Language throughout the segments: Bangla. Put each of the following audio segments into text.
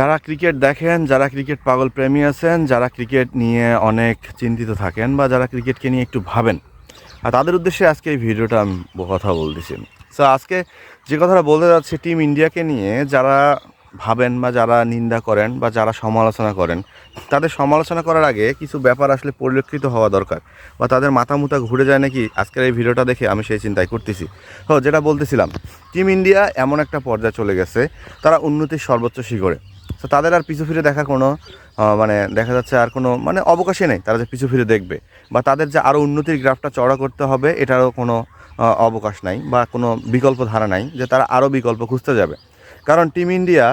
যারা ক্রিকেট দেখেন, যারা ক্রিকেট পাগল প্রেমী আছেন, যারা ক্রিকেট নিয়ে অনেক চিন্তিত থাকেন বা যারা ক্রিকেটকে নিয়ে একটু ভাবেন, আর তাদের উদ্দেশ্যে আজকে এই ভিডিওটা আমি কথা বলতেছি। সো আজকে যে কথাটা বলতে যাচ্ছি টিম ইন্ডিয়াকে নিয়ে যারা ভাবেন বা যারা নিন্দা করেন বা যারা সমালোচনা করেন, তাদের সমালোচনা করার আগে কিছু ব্যাপার আসলে পরিলক্ষিত হওয়া দরকার বা তাদের মাথা মুথা ঘুরে যায় নাকি আজকের এই ভিডিওটা দেখে আমি সেই চিন্তাই করতেছি। ও যেটা বলতেছিলাম টিম ইন্ডিয়া এমন একটা পর্যায়ে চলে গেছে, তারা উন্নতির সর্বোচ্চ শিখরে। তো তাদের আর পিছু ফিরে দেখা কোনো মানে দেখা যাচ্ছে আর কোনো মানে অবকাশই নেই তারা যে পিছু ফিরে দেখবে। বা তাদের যে আরও উন্নতির গ্রাফটা চড়া করতে হবে, এটারও কোনো অবকাশ নাই বা কোনো বিকল্প ধারা নাই যে তারা আরও বিকল্প খুঁজতে যাবে। কারণ টিম ইন্ডিয়া,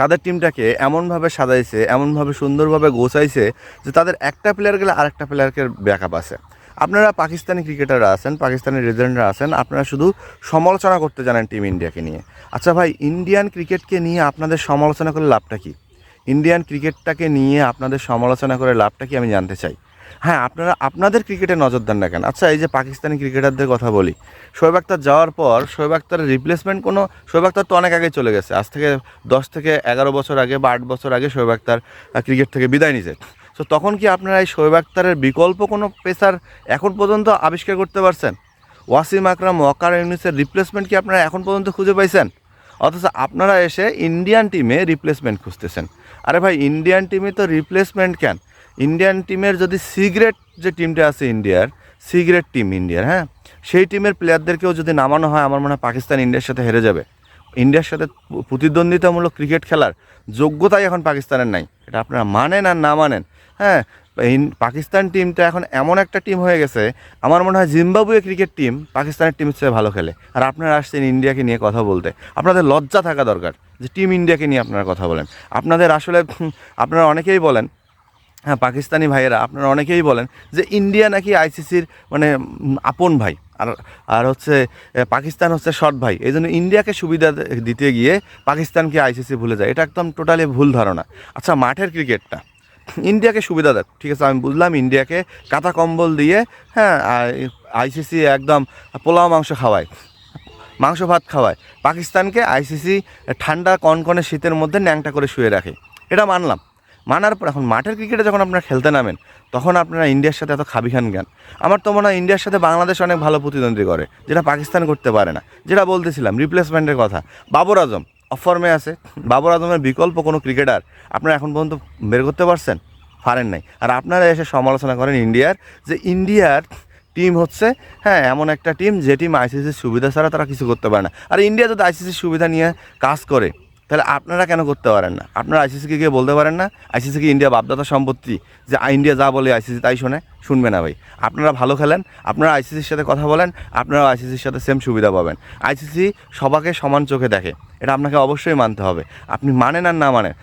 তাদের টিমটাকে এমনভাবে সাজাইছে, এমনভাবে সুন্দরভাবে গোছাইছে যে তাদের একটা প্লেয়ার গেলে আরেকটা প্লেয়ারকে ব্যাকআপ আছে। আপনারা পাকিস্তানি ক্রিকেটাররা আছেন, পাকিস্তানি রেজিডেন্টরা আছেন, আপনারা শুধু সমালোচনা করতে জানেন টিম ইন্ডিয়াকে নিয়ে। আচ্ছা ভাই, ইন্ডিয়ান ক্রিকেটকে নিয়ে আপনাদের সমালোচনা করে লাভটা কি? ইন্ডিয়ান ক্রিকেটটাকে নিয়ে আপনাদের সমালোচনা করে লাভটা কি আমি জানতে চাই? হ্যাঁ আপনারা, আপনাদের ক্রিকেটে নজর দেন না কেন? আচ্ছা এই যে পাকিস্তানি ক্রিকেটারদের কথা বলি, শোয়েব আক্তার যাওয়ার পর, শোয়েব আক্তারের রিপ্লেসমেন্ট কোনো, শোয়েব আক্তার তো অনেক আগে চলে গেছে। আজ থেকে দশ থেকে এগারো বছর আগে বা আট বছর আগে শোয়েব আক্তার ক্রিকেট থেকে বিদায় নিছে। তো তখন কি আপনারা এই শোয়েব আক্তারের বিকল্প কোনো পেসার এখন পর্যন্ত আবিষ্কার করতে পারছেন? ওয়াসিম আকরাম ওয়াকার ইউনিসের রিপ্লেসমেন্ট কি আপনারা এখন পর্যন্ত খুঁজে পাইছেন? অথচ আপনারা এসে ইন্ডিয়ান টিমে রিপ্লেসমেন্ট খুঁজতেছেন। আরে ভাই ইন্ডিয়ান টিমে তো রিপ্লেসমেন্ট কেন? ইন্ডিয়ান টিমের যদি সিগ্রেট যে টিমটা আছে ইন্ডিয়ার সিগ্রেট টিম ইন্ডিয়ার হ্যাঁ? সেই টিমের প্লেয়ারদেরকেও যদি নামানো হয়, আমার মনে হয় পাকিস্তান ইন্ডিয়ার সাথে হেরে যাবে। ইন্ডিয়ার সাথে প্রতিদ্বন্দ্বিতামূলক ক্রিকেট খেলার যোগ্যতাই এখন পাকিস্তানের নাই। এটা আপনারা মানেন আর না মানেন। হ্যাঁ পাকিস্তান টিমটা এখন এমন একটা টিম হয়ে গেছে, আমার মনে হয় জিম্বাবুয়ে ক্রিকেট টিম পাকিস্তানের টিমের চেয়ে ভালো খেলে। আর আপনারা আসছেন ইন্ডিয়াকে নিয়ে কথা বলতে। আপনাদের লজ্জা থাকা দরকার যে টিম ইন্ডিয়াকে নিয়ে আপনারা কথা বলেন। আপনাদের আসলে আপনারা অনেকেই বলেন হ্যাঁ পাকিস্তানি ভাইয়েরা, আপনারা অনেকেই বলেন যে ইন্ডিয়া নাকি আইসিসির মানে আপন ভাই। আর আর হচ্ছে পাকিস্তান হচ্ছে শর্ট ভাই। এই জন্য ইন্ডিয়াকে সুবিধা দিতে গিয়ে পাকিস্তানকে আইসিসি ভুলে যায়। এটা একদম টোটালি ভুল ধারণা। আচ্ছা মাঠের ক্রিকেটটা ইন্ডিয়াকে সুবিধা দেয় ঠিক আছে? আমি বুঝলাম ইন্ডিয়াকে কাঁথা কম্বল দিয়ে হ্যাঁ আইসিসি একদম পোলাও মাংস খাওয়ায়, মাংস ভাত খাওয়ায়। পাকিস্তানকে আইসিসি ঠান্ডা কনকনে শীতের মধ্যে ন্যাংটা করে শুয়ে রাখে। এটা মানলাম। মানার পর এখন মাঠের ক্রিকেটে যখন আপনারা খেলতে নামেন, তখন আপনারা ইন্ডিয়ার সাথে এত খাবি খান জ্ঞান আমার তো মনে হয় ইন্ডিয়ার সাথে বাংলাদেশ অনেক ভালো প্রতিদ্বন্দ্বী করে, যেটা পাকিস্তান করতে পারে না। যেটা বলতেছিলাম রিপ্লেসমেন্টের কথা। বাবর আজম অফর্মে আছে। বাবর আজমের বিকল্প কোনো ক্রিকেটার আপনারা এখন পর্যন্ত বের করতে পারছেন? পারেন নাই। আর আপনারা এসে সমালোচনা করেন ইন্ডিয়ার যে ইন্ডিয়ার টিম হচ্ছে হ্যাঁ এমন একটা টিম যে টিম আইসিসির সুবিধা ছাড়া তারা কিছু করতে পারে না। আর ইন্ডিয়া যদি আইসিসির সুবিধা নিয়ে কাজ করে তাহলে আপনারা কেন করতে পারেন না? আপনারা আইসিসিকে গিয়ে বলতে পারেন না? আইসিসিকে ইন্ডিয়া বাপদাতা সম্পত্তি যে ইন্ডিয়া যা বলে আইসিসি তাই শোনে, শুনবে না ভাই। আপনারা ভালো খেলেন, আপনারা আইসিসির সাথে কথা বলেন আপনারা আইসিসির সাথে সেম সুবিধা পাবেন। আইসিসি সবাকে সমান চোখে দেখে, এটা আপনাকে অবশ্যই মানতে হবে। আপনি মানেন আর না মানেন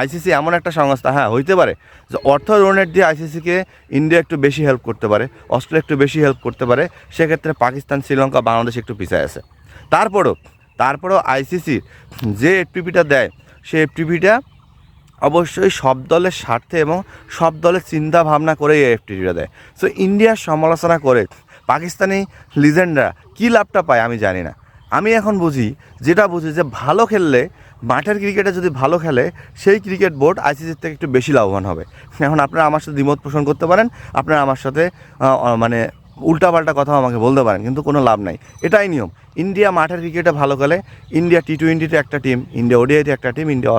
আইসিসি এমন একটা সংস্থা হ্যাঁ হইতে পারে যে অর্থ ডোনেট দিয়ে আইসিসিকে ইন্ডিয়া একটু বেশি হেল্প করতে পারে অস্ট্রেলিয়া একটু বেশি হেল্প করতে পারে, সেক্ষেত্রে পাকিস্তান, শ্রীলঙ্কা, বাংলাদেশ একটু পিছিয়ে আছে। তারপরও তারপরেও আইসিসি যে এফটিপিটা দেয়, সেই এফটিপিটা অবশ্যই সব দলের স্বার্থে এবং সব দলের চিন্তা ভাবনা করে এই এফটিপিটা দেয়। সো ইন্ডিয়ার সমালোচনা করে পাকিস্তানি লিজেন্ডরা কী লাভটা পায় আমি জানি না। আমি এখন বুঝি, যেটা বুঝি যে ভালো খেললে, মাঠের ক্রিকেটে যদি ভালো খেলে, সেই ক্রিকেট বোর্ড আইসিসির থেকে একটু বেশি লাভবান হবে। এখন আপনারা আমার সাথে দ্বিমত পোষণ করতে পারেন, আপনারা আমার সাথে মানে উল্টাপাল্টা কথাও আমাকে বলতে পারেন, কিন্তু কোনো লাভ নাই। এটাই নিয়ম। ইন্ডিয়া মাঠের ক্রিকেটে ভালো খেলে, ইন্ডিয়া টি টোয়েন্টিতে একটা টিম ইন্ডিয়া ওডিআইতে একটা টিম ইন্ডিয়া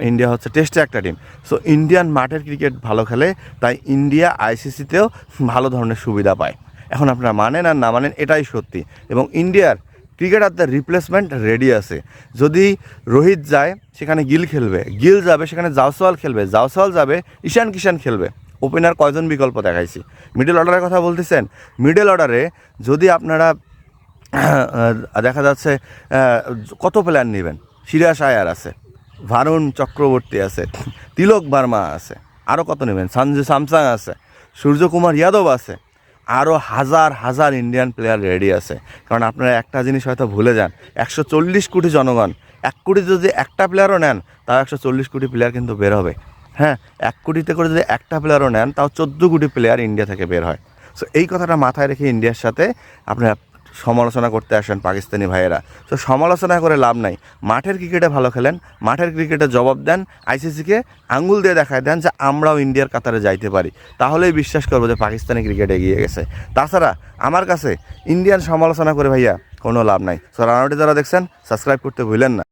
ইন্ডিয়া হচ্ছে টেস্টে একটা টিম সো ইন্ডিয়ান মাঠের ক্রিকেট ভালো খেলে, তাই ইন্ডিয়া আইসিসিতেও ভালো ধরনের সুবিধা পায়। এখন আপনারা মানেন আর না মানেন, এটাই সত্যি। এবং ইন্ডিয়ার ক্রিকেটারদের রিপ্লেসমেন্ট রেডি আছে। যদি রোহিত যায়, সেখানে গিল খেলবে। গিল যাবে, সেখানে জাওসওয়াল খেলবে। জাওসওয়াল যাবে, ঈশান কিষান খেলবে। ওপেনার কয়জন বিকল্প দেখাইছি? মিডল অর্ডারের কথা বলতেছেন। মিডল অর্ডারে যদি আপনারা দেখা যাচ্ছে কত প্লেয়ার নেবেন? সিরাজ আয়ার আছে ভারুণ চক্রবর্তী আছে, তিলক বার্মা আছে আরও কত নেবেন? সঞ্জু স্যামসাং আছে, সূর্যকুমার যাদব আছে আরও হাজার হাজার ইন্ডিয়ান প্লেয়ার রেডি আছে। কারণ আপনারা একটা জিনিস হয়তো ভুলে যান, একশো চল্লিশ কোটি জনগণ, এক কোটি যদি একটা প্লেয়ারও নেন, তাও একশো চল্লিশ কোটি প্লেয়ার কিন্তু বের হবে। হ্যাঁ এক কোটিতে করে যদি একটা প্লেয়ারও নেন, তাও চোদ্দ কোটি প্লেয়ার ইন্ডিয়া থেকে বের হয়। সো এই কথাটা মাথায় রেখে ইন্ডিয়ার সাথে আপনারা সমালোচনা করতে আসেন পাকিস্তানি ভাইয়েরা। তো সমালোচনা করে লাভ নাই। মাঠের ক্রিকেটে ভালো খেলেন, মাঠের ক্রিকেটে জবাব দেন আইসিসিকে আঙ্গুল দিয়ে দেখায় দেন যে আমরাও ইন্ডিয়ার কাতারে যাইতে পারি। তাহলেই বিশ্বাস করব যে পাকিস্তানি ক্রিকেট এগিয়ে গেছে। তাছাড়া আমার কাছে ইন্ডিয়ান সমালোচনা করে ভাইয়া কোনো লাভ নাই। সো রানাউটি যারা দেখছেন সাবস্ক্রাইব করতে ভুলেন না।